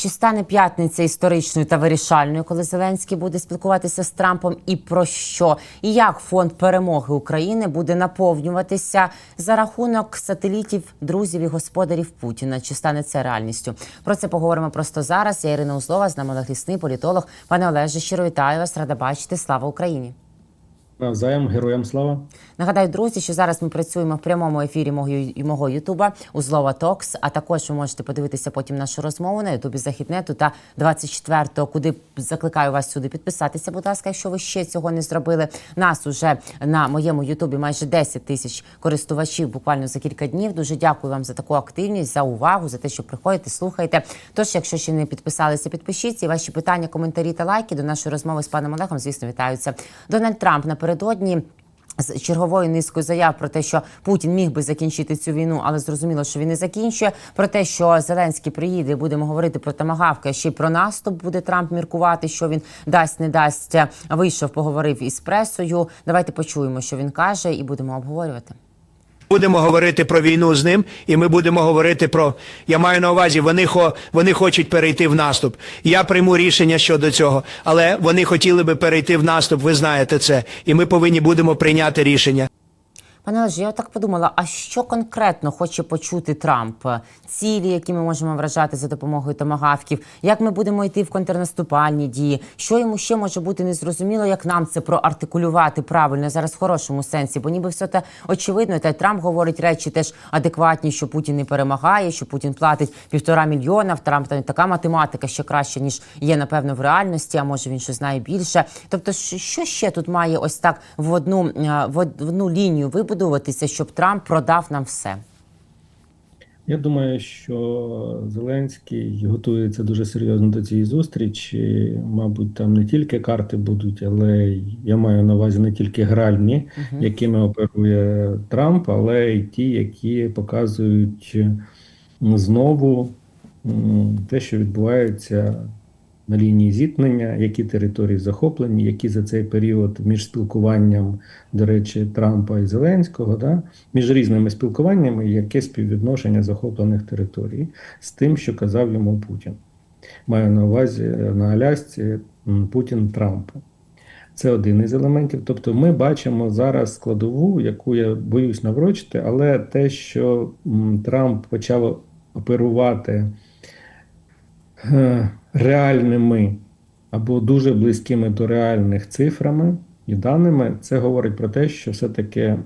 Чи стане п'ятниця історичною та вирішальною, коли Зеленський буде спілкуватися з Трампом? І про що? І як фонд перемоги України буде наповнюватися за рахунок сателітів, друзів і господарів Путіна? Чи стане це реальністю? Про це поговоримо просто зараз. Я Ірина Узлова, з нами Олег Лісний, політолог. Пане Олеже, щиро вітаю вас. Рада бачити. Слава Україні! Навзаєм, героям слава. Нагадаю, друзі, що зараз ми працюємо в прямому ефірі мого, мого Ютуба Узлова Токс. А також ви можете подивитися потім нашу розмову на Ютубі Західнету та 24-го, куди закликаю вас сюди підписатися. Будь ласка, якщо ви ще цього не зробили. Нас уже на моєму Ютубі майже 10 тисяч користувачів буквально за кілька днів. Дуже дякую вам за таку активність, за увагу, за те, що приходите, слухаєте. Тож, якщо ще не підписалися, підпишіться. І ваші питання, коментарі та лайки до нашої розмови з паном Олегом, звісно, вітаються. Дональд Трамп напередодні з черговою низкою заяв про те, що Путін міг би закінчити цю війну, але зрозуміло, що він не закінчує. Про те, що Зеленський приїде, будемо говорити про тамагавки, а ще й про наступ буде Трамп міркувати, що він дасть, не дасть. Вийшов, поговорив із пресою. Давайте почуємо, що він каже, і будемо обговорювати. Будемо говорити про війну з ним, і ми будемо говорити про. Я маю на увазі, вони хо вони хочуть перейти в наступ. Я прийму рішення щодо цього, але вони хотіли би перейти в наступ. Ви знаєте це, і ми повинні будемо прийняти рішення. Пане Олеже, я так подумала: а що конкретно хоче почути Трамп? Цілі, які ми можемо вражати за допомогою томагавків, як ми будемо йти в контрнаступальні дії? Що йому ще може бути незрозуміло, як нам це проартикулювати правильно зараз в хорошому сенсі? Бо ніби все те очевидно, та й Трамп говорить речі теж адекватні, що Путін не перемагає, що Путін платить півтора мільйона. В Трампа там така математика ще краще ніж є напевно в реальності. А може він щось знає більше. Тобто, що що ще тут має ось так в одну е, в од- одну лінію вибудуватися, щоб Трамп продав нам все? Я думаю, що Зеленський готується дуже серйозно до цієї зустрічі. Мабуть, там не тільки карти будуть, але я маю на увазі не тільки гральні, якими оперує Трамп, але й ті, які показують знову те, що відбувається на лінії зіткнення, які території захоплені, які за цей період між спілкуванням, до речі, Трампа і Зеленського, да, між різними спілкуваннями, яке співвідношення захоплених територій з тим, що казав йому Путін. Маю на увазі е, на Алясці Путін Трампу. Це один із елементів. Тобто, ми бачимо зараз складову, яку я боюсь наврочити, але те, що Трамп почав оперувати е, реальними або дуже близькими до реальних цифрами і даними, це говорить про те, що все-таки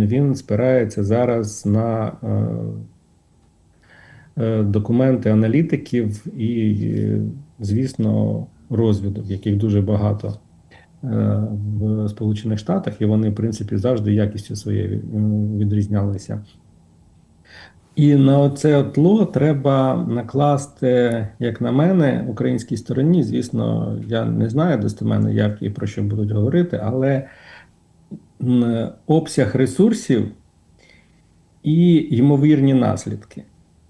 він спирається зараз на е, е, документи аналітиків і, е, звісно, розвідок, яких дуже багато в Сполучених Штатах, і вони, в принципі, завжди якістю своєю відрізнялися. І на це тло треба накласти, як на мене, українській стороні. Звісно, я не знаю достеменно, як і про що будуть говорити, але обсяг ресурсів і ймовірні наслідки.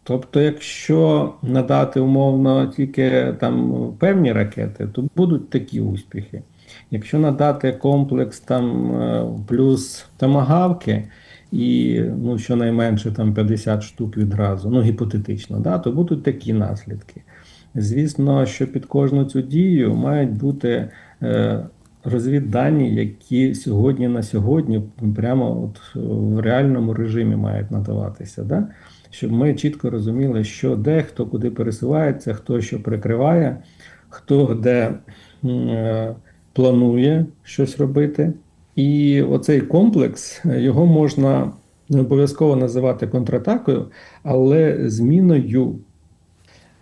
Тобто, якщо надати умовно тільки там певні ракети, то будуть такі успіхи. Якщо надати комплекс там е, плюс тамагавки, і ну, щонайменше там 50 штук відразу, ну гіпотетично, да, то будуть такі наслідки. Звісно, що під кожну цю дію мають бути е, розвіддані, які сьогодні на сьогодні прямо от в реальному режимі мають надаватися. Да? Щоб ми чітко розуміли, що де, хто куди пересувається, хто що прикриває, хто де е, планує щось робити. І оцей комплекс його можна не обов'язково називати контратакою, але зміною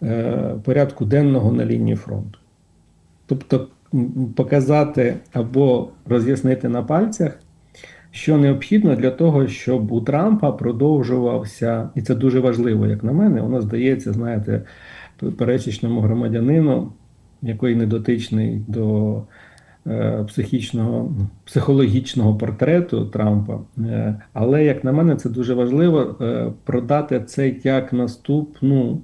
е, порядку денного на лінії фронту. Тобто показати або роз'яснити на пальцях, що необхідно для того, щоб у Трампа продовжувався, і це дуже важливо, як на мене, воно здається, знаєте, пересічному громадянину, який недотичний до е, психічного, психологічного портрету Трампа. Е, Але, як на мене, це дуже важливо е, продати це як наступну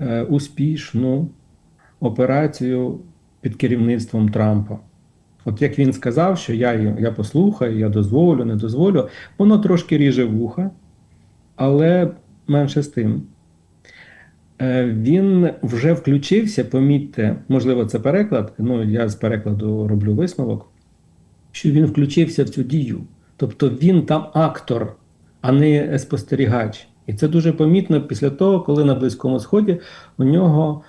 е, успішну операцію під керівництвом Трампа. От як він сказав, що я, я послухаю, я дозволю, не дозволю, воно трошки ріже вуха, але менше з тим. Е, Він вже включився, помітьте, можливо, це переклад. Ну, я з перекладу роблю висновок, що він включився в цю дію. Тобто він там актор, а не спостерігач. І це дуже помітно після того, коли на Близькому Сході у нього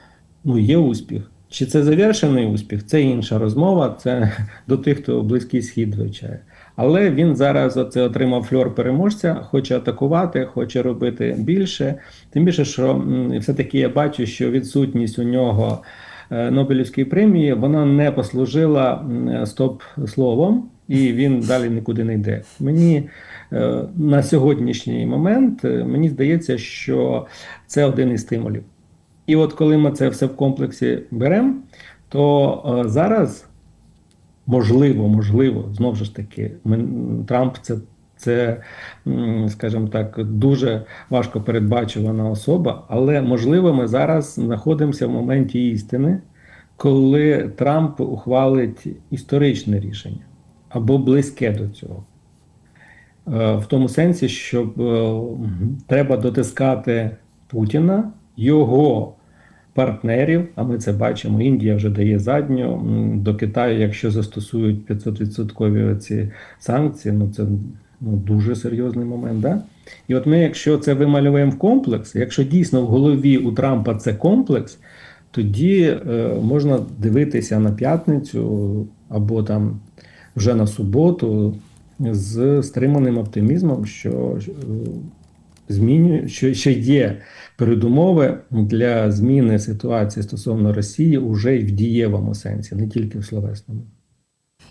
ну, є успіх. Чи це завершений успіх? Це інша розмова, це до тих, хто Близький Схід вивчає. Але він зараз оце отримав фльор переможця, хоче атакувати, хоче робити більше. Тим більше, що все-таки я бачу, що відсутність у нього е, Нобелівської премії вона не послужила стоп-словом, і він далі нікуди не йде. Мені е, на сьогоднішній момент е, мені здається, що це один із стимулів. І от коли ми це все в комплексі беремо, то зараз можливо, можливо, знову ж таки, ми- Трамп це, це, скажімо так, дуже важко передбачувана особа, але можливо, ми зараз знаходимося в моменті істини, коли Трамп ухвалить історичне рішення або близьке до цього. Е, В тому сенсі, що е, треба дотискати Путіна, його партнерів, а ми це бачимо. Індія вже дає задню до Китаю, якщо застосують 500% ці санкції, ну це ну, дуже серйозний момент. Да? І от ми, якщо це вималюємо в комплекс, якщо дійсно в голові у Трампа це комплекс, тоді е, можна дивитися на п'ятницю або там вже на суботу з стриманим оптимізмом, що е, змінює, що ще є передумови для зміни ситуації стосовно Росії уже й в дієвому сенсі, не тільки в словесному.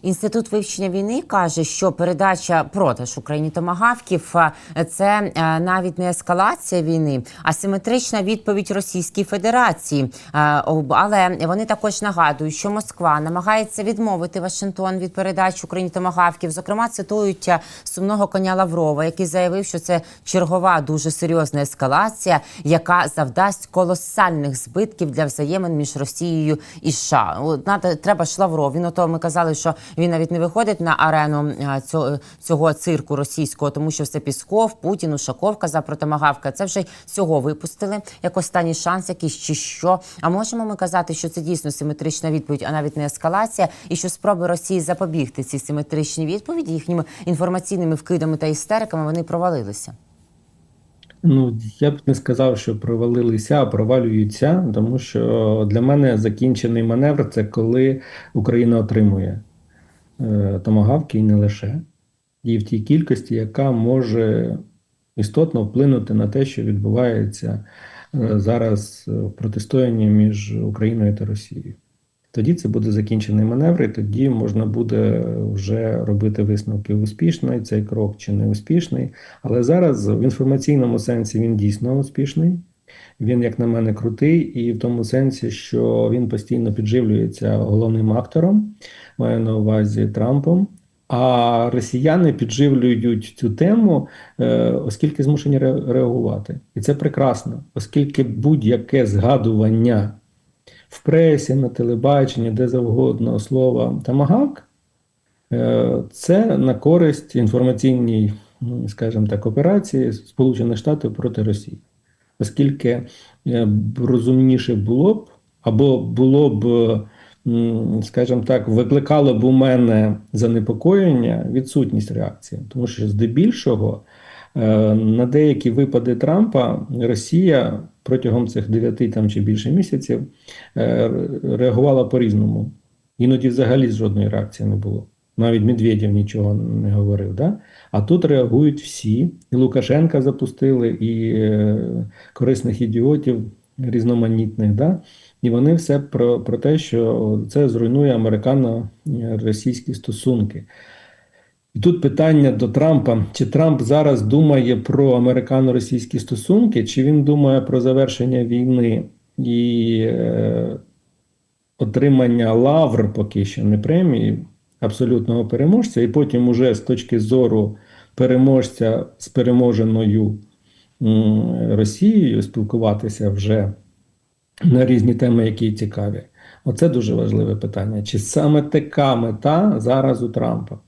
Інститут вивчення війни каже, що передача продаж Україні томагавків е, це е, навіть не ескалація війни, а симетрична відповідь Російській Федерації. Е, Але вони також нагадують, що Москва намагається відмовити Вашингтон від передачі Україні томагавків. Зокрема, цитують сумного коня Лаврова, який заявив, що це чергова дуже серйозна ескалація, яка завдасть колосальних збитків для взаємин між Росією і США. Треба ж Лавров. Він ото ми казали, що він навіть не виходить на арену цього, цього цирку російського, тому що все Пісков, Путін, Ушаков казав про Томагавка. Це вже цього випустили як останній шанс, якийсь чи що. А можемо ми казати, що це дійсно симетрична відповідь, а навіть не ескалація, і що спроби Росії запобігти цій симетричній відповіді їхніми інформаційними вкидами та істериками вони провалилися. Ну, я б не сказав, що провалилися, а провалюються, тому що для мене закінчений маневр це коли Україна отримує е, томагавки і не лише, і в тій кількості, яка може істотно вплинути на те, що відбувається е, зараз е, в протистоянні між Україною та Росією. Тоді це буде закінчений маневр, і тоді можна буде вже робити висновки успішний цей крок чи не успішний. Але зараз в інформаційному сенсі він дійсно успішний. Він, як на мене, крутий, і в тому сенсі, що він постійно підживлюється головним актором, маю на увазі Трампом. А росіяни підживлюють цю тему, е, оскільки змушені реагувати. І це прекрасно, оскільки будь-яке згадування в пресі, на телебаченні, де завгодно слова тамагавк, е, це на користь інформаційній, скажімо так, операції Сполучених Штатів проти Росії. Оскільки е, розумніше було б, або було б, скажімо так, викликало б у мене занепокоєння відсутність реакції, тому що здебільшого е, на деякі випади Трампа Росія протягом цих 9 там чи більше місяців е, реагувала по-різному. Іноді взагалі жодної реакції не було. Навіть Медведєв нічого не говорив. Да? А тут реагують всі. І Лукашенка запустили, і е, корисних ідіотів різноманітних. Да? І вони все про, про те, що це зруйнує американо-російські стосунки. І тут питання до Трампа: чи Трамп зараз думає про американо-російські стосунки, чи він думає про завершення війни і е, отримання лавр поки що не премії абсолютного переможця, і потім, уже з точки зору переможця з переможеною Росією спілкуватися вже на різні теми, які цікаві. Оце дуже важливе питання. Чи саме така мета зараз у Трампа?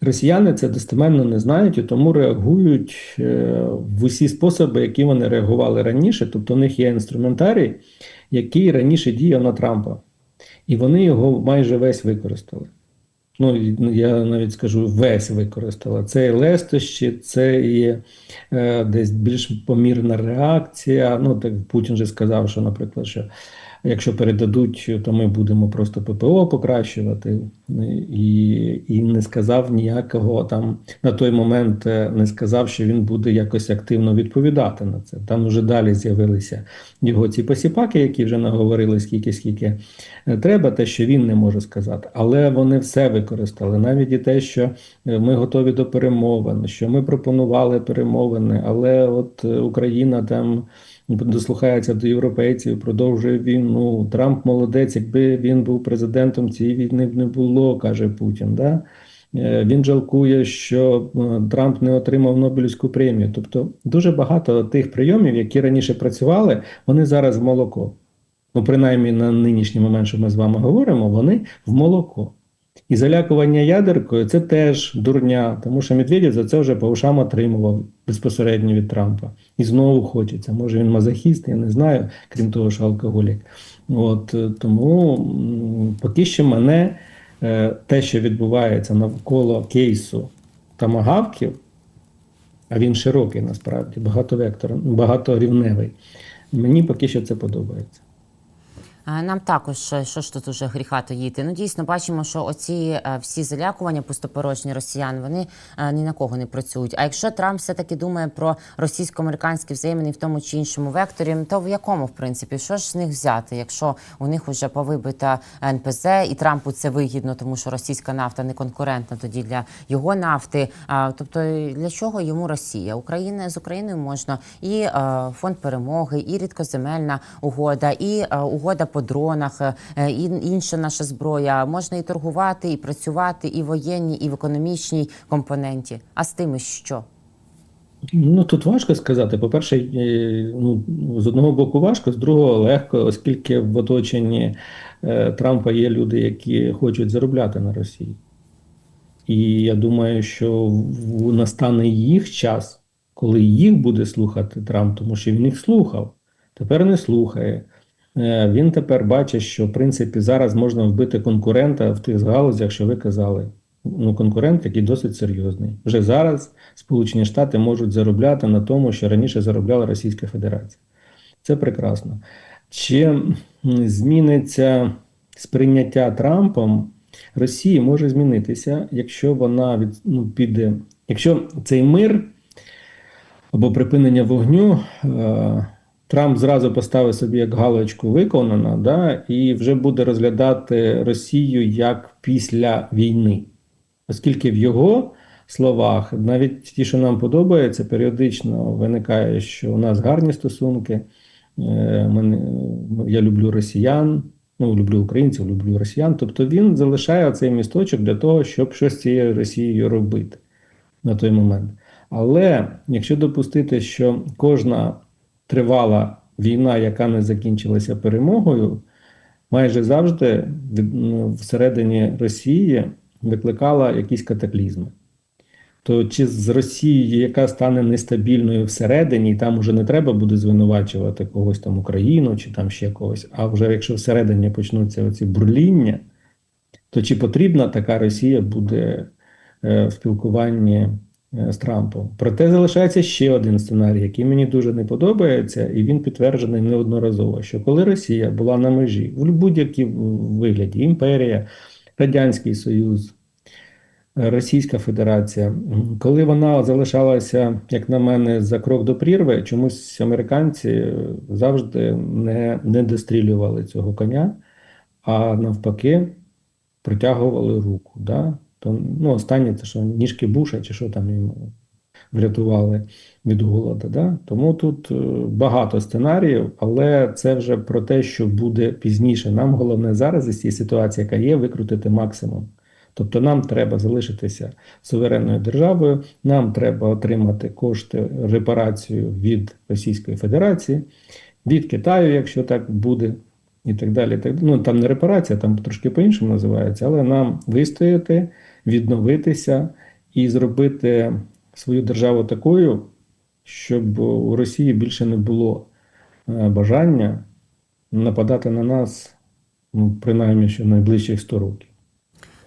Росіяни це достеменно не знають і тому реагують е, в усі способи, які вони реагували раніше. Тобто, у них є інструментарій, який раніше діяв на Трампа, і вони його майже весь використали. Ну, ну, я навіть скажу, весь використала. Це і лестощі, це і е, десь більш помірна реакція. Ну, так Путін же сказав, що, наприклад, що якщо передадуть, то ми будемо просто ППО покращувати. І, і не сказав ніякого там на той момент е, не сказав, що він буде якось активно відповідати на це. Там вже далі з'явилися його ці посіпаки, які вже наговорили скільки, скільки е, треба, те, що він не може сказати. Але вони все використали, навіть і те, що е, ми готові до перемовин, що ми пропонували перемовини, але от Україна там дослухається до європейців, продовжує війну. Трамп молодець, якби він був президентом, цієї війни б не було, каже Путін. Да? Е, Він жалкує, що е, Трамп не отримав Нобелівську премію. Тобто дуже багато тих прийомів, які раніше працювали, вони зараз в молоко. Ну, принаймні на нинішній момент, що ми з вами говоримо, вони в молоко. І залякування ядеркою це теж дурня, тому що Медведєв за це вже по ушам отримував безпосередньо від Трампа. І знову хочеться. Може він мазохіст, я не знаю, крім того, що алкоголік. От е, тому поки що мене е, те, що відбувається навколо кейсу тамагавків, а він широкий насправді, багатовектор, багаторівневий. Мені поки що це подобається. А Нам також е, що ж тут уже гріха таїти. Ну дійсно бачимо, що оці е, всі залякування пустопорожні росіян вони е, ні на кого не працюють. А якщо Трамп все таки думає про російсько-американські взаємини в тому чи іншому векторі, то в якому в принципі що ж з них взяти, якщо у них вже повибита НПЗ, і Трампу це вигідно, тому що російська нафта не конкурентна тоді для його нафти. Тобто для чого йому Росія? Україна з Україною можна і е, фонд перемоги, і рідкоземельна угода, і е, угода по дронах, е, і інша наша зброя. Можна і торгувати, і працювати, і в воєнній, і в економічній компоненті. А з тими що? Ну тут важко сказати. По-перше, е, ну з одного боку важко, з другого легко, оскільки в оточенні е, Трампа є люди, які хочуть заробляти на Росії. І я думаю, що настане їх час, коли їх буде слухати Трамп, тому що він їх слухав, тепер не слухає. Е, Він тепер бачить, що в принципі зараз можна вбити конкурента в тих галузях, що ви казали. Ну, конкурент, який досить серйозний. Вже зараз Сполучені Штати можуть заробляти на тому, що раніше заробляла Російська Федерація. Це прекрасно. Чи зміниться сприйняття Трампом Росії може змінитися, якщо вона від, ну, піде, якщо цей мир або припинення вогню. Е, Трамп зразу поставив собі як галочку виконано, да, і вже буде розглядати Росію як після війни. Оскільки в його словах, навіть ті, що нам подобається, періодично виникає, що у нас гарні стосунки. е, Мене, я люблю росіян, ну, люблю українців, люблю росіян. Тобто він залишає цей місточок для того, щоб щось з цією Росією робити на той момент. Але якщо допустити, що кожна тривала війна, яка не закінчилася перемогою, майже завжди ну, всередині Росії викликала якісь катаклізми. То чи з Росією, яка стане нестабільною всередині, і там уже не треба буде звинувачувати когось там Україну чи там ще когось, а вже якщо всередині почнуться оці бурління, то чи потрібна така Росія буде е, в спілкуванні з Трампом? Проте залишається ще один сценарій, який мені дуже не подобається, і він підтверджений неодноразово: що коли Росія була на межі в будь-якій вигляді, імперія, Радянський Союз. Російська Федерація, коли вона залишалася, як на мене, за крок до прірви, чомусь американці е, завжди не, не дострілювали цього коня, а навпаки протягували руку. Да? То, ну, останнє це що ніжки Буша, чи що там їм врятували від голоду. Да? Тому тут е, багато сценаріїв, але це вже про те, що буде пізніше. Нам головне зараз із цієї ситуації, яка є, викрутити максимум. Тобто нам треба залишитися суверенною державою, нам треба отримати кошти репарацію від Російської Федерації, від Китаю, якщо так буде, і так далі. Так, ну там не репарація, там трошки по-іншому називається, але нам вистояти, відновитися і зробити свою державу такою, щоб у Росії більше не було е, бажання нападати на нас, ну, принаймні, що найближчих 100 років.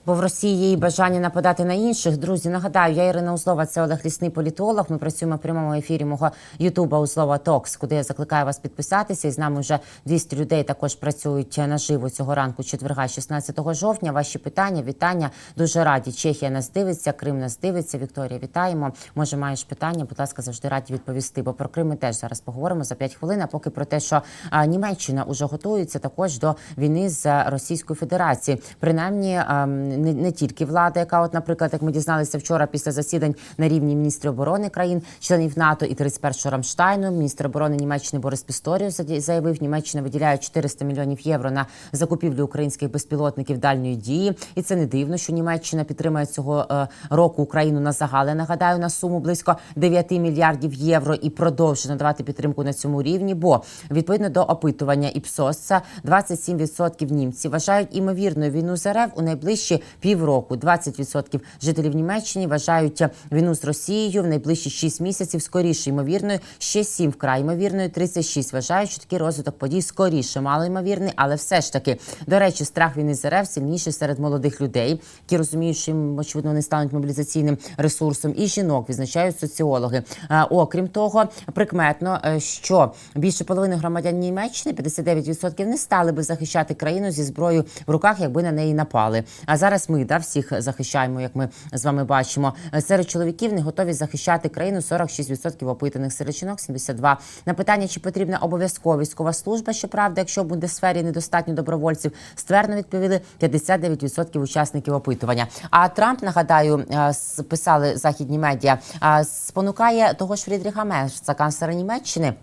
Бо в Росії є і бажання нападати на інших. Друзі, нагадаю, я Ірина Узлова, це Олег Лісний політолог. Ми працюємо в прямому ефірі мого Ютуба Узлова Токс, куди я закликаю вас підписатися. І з нами вже 200 людей також працюють наживо цього ранку, четверга, 16 жовтня. Ваші питання, вітання. Дуже раді. Чехія нас дивиться, Крим нас дивиться. Вікторія, вітаємо. Може, маєш питання? Будь ласка, завжди раді відповісти. Бо про Крим ми теж зараз поговоримо за 5 хвилин. А поки про те, що Німеччина уже готується також до війни з Російською Федерацією. Принаймні, а, не, не тільки влада, яка, от, наприклад, як ми дізналися вчора після засідань на рівні міністрів оборони країн, членів НАТО і 31-го Рамштайну, міністр оборони Німеччини Борис Пісторіус заявив, Німеччина виділяє 400 мільйонів євро на закупівлю українських безпілотників дальньої дії. І це не дивно, що Німеччина підтримує цього е, року Україну на загали. Нагадаю, на суму близько 9 мільярдів євро і продовжує надавати підтримку на цьому рівні. Бо відповідно до опитування ІПСОС, це 27% німців вважають імовірною війну з РФ у найближчі півроку. 20% жителів Німеччини вважають війну з Росією в найближчі 6 місяців скоріше ймовірною. Ще 7 вкрай ймовірною. 36 вважають, що такий розвиток подій скоріше мало ймовірний, але все ж таки до речі, страх війни з РФ сильніший серед молодих людей, які розуміють, що їм, очевидно не стануть мобілізаційним ресурсом, і жінок відзначають соціологи. Е, Окрім того, прикметно, е, що більше половини громадян Німеччини 59% не стали би захищати країну зі зброєю в руках, якби на неї напали. А зараз ми да всіх захищаємо, як ми з вами бачимо. Серед чоловіків не готові захищати країну 46% опитаних серед жінок 72%. На питання, чи потрібна обов'язкова військова служба, щоправда, якщо в Бундесфері недостатньо добровольців, ствердно відповіли 59% учасників опитування. А Трамп, нагадаю, е, писали західні медіа, е, спонукає того ж Фрідріха Мерца, канцлера Німеччини.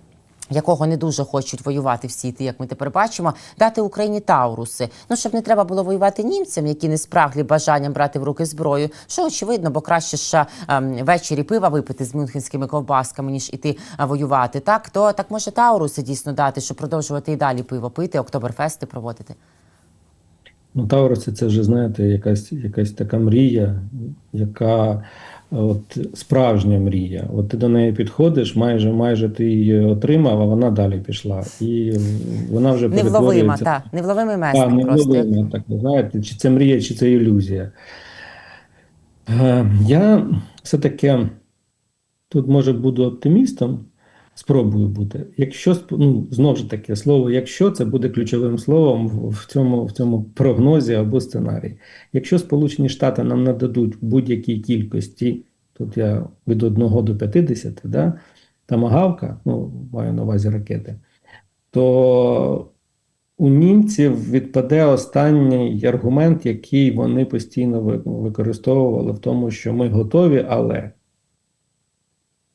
Якого не дуже хочуть воювати всі ті, як ми тепер бачимо, дати Україні Тауруси. Ну щоб не треба було воювати німцям, які не спраглі бажанням брати в руки зброю. Що очевидно, бо краще ще ем, ввечері пива випити з мюнхенськими ковбасками, ніж іти а, воювати. Так то так може Тауруси дійсно дати, щоб продовжувати і далі пиво пити, октоберфести проводити. Ну, Тауруси це вже, знаєте, якась, якась така мрія, яка от справжня мрія. От ти до неї підходиш, майже майже ти її отримав, а вона далі пішла. І вона вже Невловима, так, невловимий Так, просто. невловима, так, знаєте, чи це мрія, чи це ілюзія. Е, Я все-таки тут, може, буду оптимістом, спробую бути. Якщо ну, знову ж таки слово, якщо це буде ключовим словом в- цьому, в цьому прогнозі або сценарії. Якщо Сполучені Штати нам нададуть будь-якій кількості, тут я від 1 до 50, да, тамагавка, ну, маю на увазі ракети, то у німців відпаде останній аргумент, який вони постійно ви- використовували в тому, що ми готові, але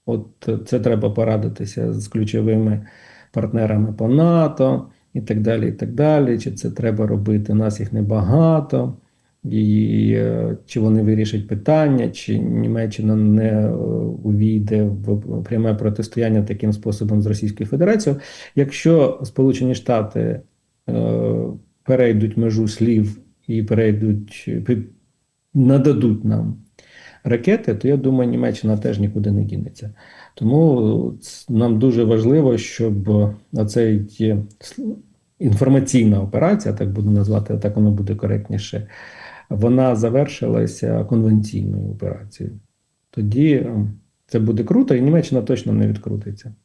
от це треба порадитися з ключовими партнерами по НАТО і так далі. і так далі. Чи це треба робити? Нас їх небагато, і е, чи вони вирішать питання, чи Німеччина не е, увійде в пряме протистояння таким способом з Російською Федерацією. Якщо Сполучені Штати е, перейдуть межу слів і перейдуть, нададуть нам ракети, то я думаю, Німеччина теж нікуди не дінеться. Тому нам дуже важливо, щоб оцей є інформаційна операція, так буду назвати, так воно буде коректніше, вона завершилася конвенційною операцією. Тоді е, це буде круто, і Німеччина точно не відкрутиться.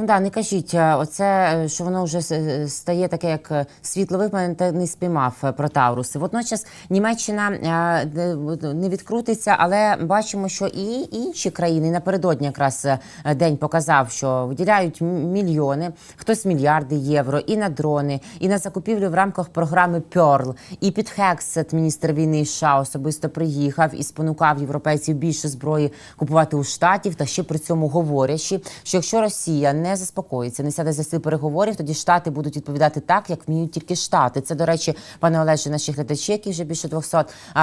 Ну да, не кажіть, е, оце е, що воно вже стає таке, як е, світло та не спіймав е, про Тауруси. Водночас Німеччина е, не відкрутиться, але бачимо, що і інші країни напередодні якраз е, день показав, що виділяють мільйони, хтось мільярди євро і на дрони, і на закупівлю в рамках програми Pearl. І під Хексет, міністр війни США, особисто приїхав і спонукав європейців більше зброї купувати у штатів, та ще при цьому говорячи, що якщо Росія не не заспокоїться, не сяде за стіл переговорів. Тоді штати будуть відповідати так, як вміють тільки штати. Це до речі, пане Олеже, наші глядачі, які вже більше 200,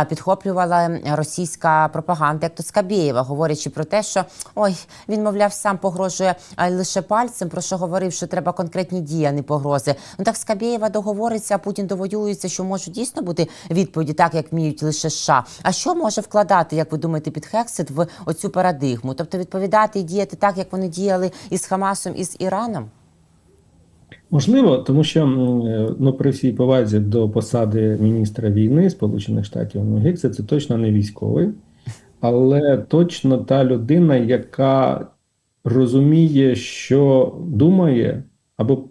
підхоплювала російська пропаганда, як то Скабєєва, говорячи про те, що ой, він мовляв сам погрожує лише пальцем. Про що говорив, що треба конкретні дії, а не погрози. Ну так Скабєєва договориться, а Путін довоюється, що можуть дійсно бути відповіді, так як вміють лише США. А що може вкладати, як ви думаєте, під Хексит в оцю парадигму? Тобто відповідати і діяти так, як вони діяли із Хамасом і з Іраном? Можливо, тому що е, ну, при всій повазі до посади міністра війни Сполучених Штатів Гекса це точно не військовий, але точно та людина, яка розуміє, що думає, або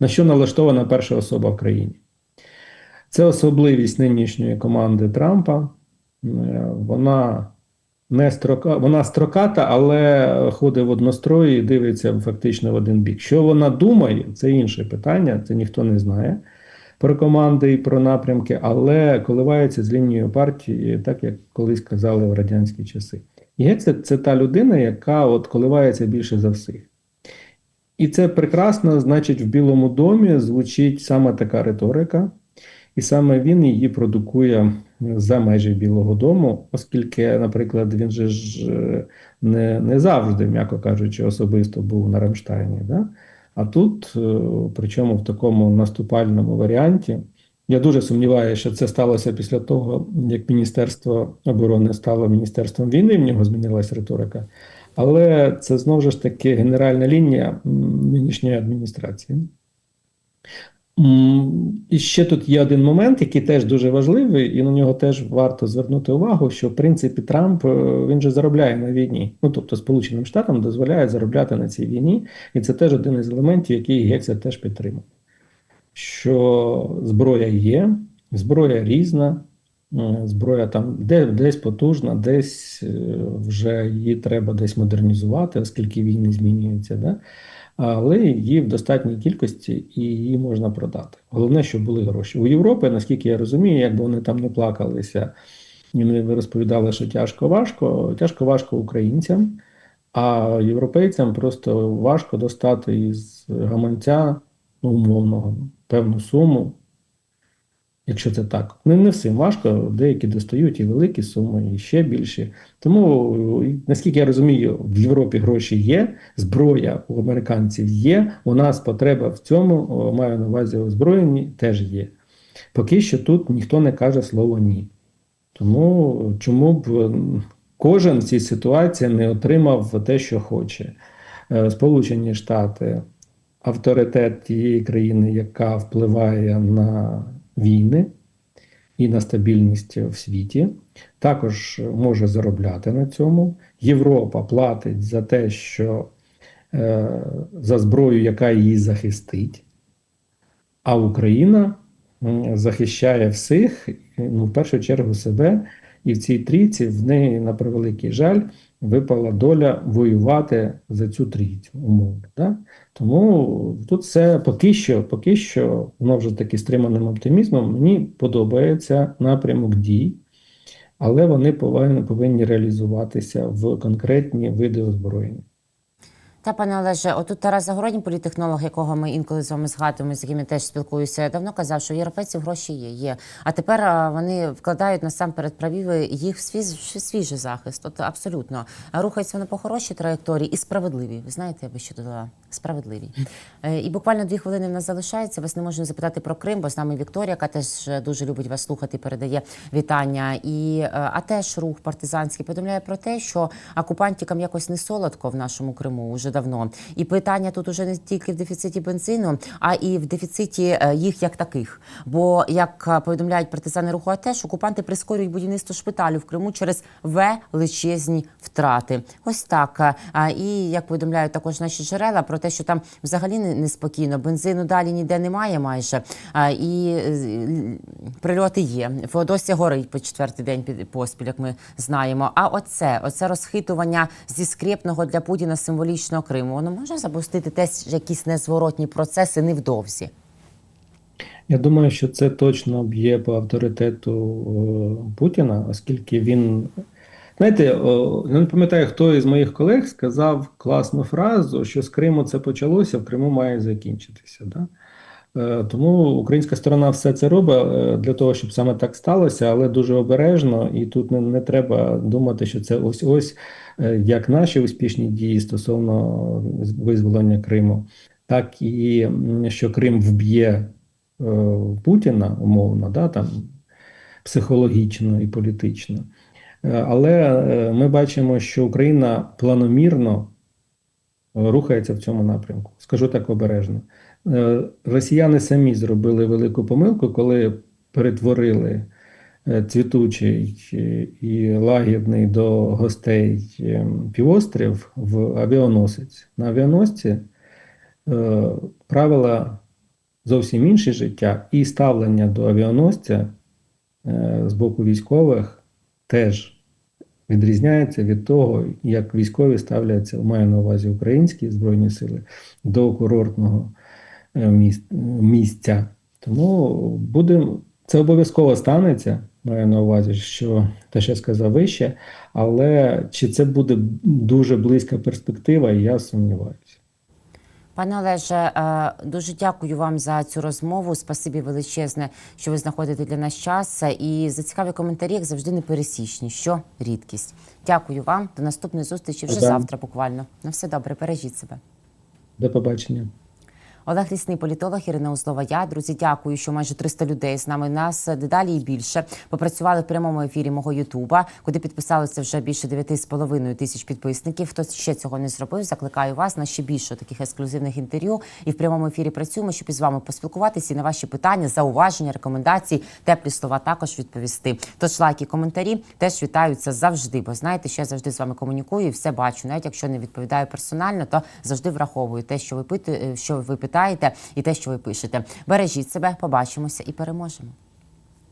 на що налаштована перша особа в країні. Це особливість нинішньої команди Трампа. Е, Вона не строка, вона строката, але ходить в однострої і дивиться фактично в один бік. Що вона думає, це інше питання, це ніхто не знає про команди і про напрямки, але коливається з лінією партії, так як колись казали в радянські часи. І – це та людина, яка от коливається більше за всіх. І це прекрасно, значить, в Білому домі звучить саме така риторика, і саме він її продукує за межі Білого Дому, оскільки, наприклад, він же ж е, не, не завжди, м'яко кажучи, особисто був на Рамштайні. Да? А тут, е, причому в такому наступальному варіанті, я дуже сумніваюся, що це сталося після того, як Міністерство оборони стало Міністерством війни, в нього змінилася риторика. Але це знову ж таки генеральна лінія нинішньої адміністрації. І ще тут є один момент, який теж дуже важливий, і на нього теж варто звернути увагу, що в принципі Трамп е, він же заробляє на війні. Ну тобто Сполученим Штатам дозволяє заробляти на цій війні, і це теж один із елементів, який Гекса теж підтримав. Що зброя є, зброя різна, е, зброя там де, десь потужна, десь е, вже її треба десь модернізувати, оскільки війни змінюються. Да? Але її в достатній кількості і її можна продати. Головне, щоб були гроші. У Європи, наскільки я розумію, якби вони там не плакалися, і не розповідали, що тяжко важко, тяжко важко українцям, а європейцям просто важко достати із гаманця ну, умовного певну суму. Якщо це так, не, не всім важко, деякі достають і великі суми, і ще більші. Тому, наскільки я розумію, в Європі гроші є, зброя у американців є. У нас потреба в цьому, маю на увазі озброєнні, теж є. Поки що тут ніхто не каже слово ні. Тому чому б кожен в цій ситуації не отримав те, що хоче. Е, Сполучені Штати, авторитет тієї країни, яка впливає на війни і на стабільність в світі, також може заробляти на цьому. Європа платить за те, що е, за зброю, яка її захистить, а Україна захищає всіх, ну, в першу чергу себе. І в цій трійці в неї, на превеликий жаль, випала доля воювати за цю трійцю, умовно. Да? Тому тут все поки що, поки що, воно вже таки стриманим оптимізмом, мені подобається напрямок дій, але вони повинні, повинні реалізуватися в конкретні види озброєння. Та пане Олеже, отут Тарас Загородній, політехнолог, якого ми інколи з вами згадуємо, з яким я теж спілкуюся, давно казав, що в європейців гроші є. є. А тепер вони вкладають насамперед правіви їх в свій, в свіжий захист. От абсолютно рухаються вони по хорошій траєкторії і справедливі. Ви знаєте, я би ще додала справедливі. Е, І буквально дві хвилини в нас залишається. Вас не можна запитати про Крим, бо з нами Вікторія, яка теж е, дуже любить вас слухати, передає вітання. І е, а теж рух партизанський повідомляє про те, що окупантікам якось не солодко в нашому Криму уже давно. І питання тут уже не тільки в дефіциті бензину, а і в дефіциті їх як таких. Бо як повідомляють партизани руху АТЕШ, окупанти прискорюють будівництво шпиталю в Криму через величезні втрати. Ось так. І як повідомляють також наші джерела про те, що там взагалі неспокійно, бензину далі ніде немає майже. І е, прильоти є. Феодосія горить по четвертий день під поспіль, як ми знаємо. А оце, оце розхитування зі скрепного для Путіна символічного Криму, воно може запустити теж якісь незворотні процеси невдовзі. Я думаю, що це точно б'є по авторитету е, Путіна, оскільки він Знаєте, я не пам'ятаю, хто із моїх колег сказав класну фразу, що з Криму це почалося, в Криму має закінчитися. Да? Е, Тому українська сторона все це робить е, для того, щоб саме так сталося, але дуже обережно, і тут не, не треба думати, що це ось ось е, як наші успішні дії стосовно визволення Криму, так і що Крим вб'є Путіна умовно, да, там, психологічно і політично. Е, Але е, ми бачимо, що Україна планомірно е, рухається в цьому напрямку. Скажу так обережно. Росіяни самі зробили велику помилку, коли перетворили цвітучий і лагідний до гостей півострів в авіаносець. На авіаносці правила зовсім інші життя, і ставлення до авіаносця з боку військових теж відрізняється від того, як військові ставляться, маю на увазі українські збройні сили, до курортного е, місця. Тому будемо це обов'язково станеться. Маю на увазі, що те, що я сказав вище, але чи це буде дуже близька перспектива, я сумніваюся. Пане Олеже, е, дуже дякую вам за цю розмову. Спасибі величезне, що ви знаходите для нас час. І за цікаві коментарі, як завжди, не пересічні, що рідкість. Дякую вам. До наступної зустрічі вже Да. завтра. Буквально на все добре. Бережіть себе. До побачення. Олег Лісний політолог Ірина Узлова. Я друзі, дякую, що майже 300 людей з нами нас дедалі і більше попрацювали в прямому ефірі мого Ютуба, куди підписалося вже більше 9,5 тисяч підписників. Хто ще цього не зробив, закликаю вас на ще більше таких ексклюзивних інтерв'ю. І в прямому ефірі працюємо, щоб із вами поспілкуватися і на ваші питання, зауваження, рекомендації, теплі слова також відповісти. Тож лайки, коментарі теж вітаються завжди. Бо знаєте, що я завжди з вами комунікую і все бачу. Навіть якщо не відповідаю персонально, то завжди враховую те, що ви питаєте, що ви питаєте, і те, що ви пишете. Бережіть себе, побачимося і переможемо.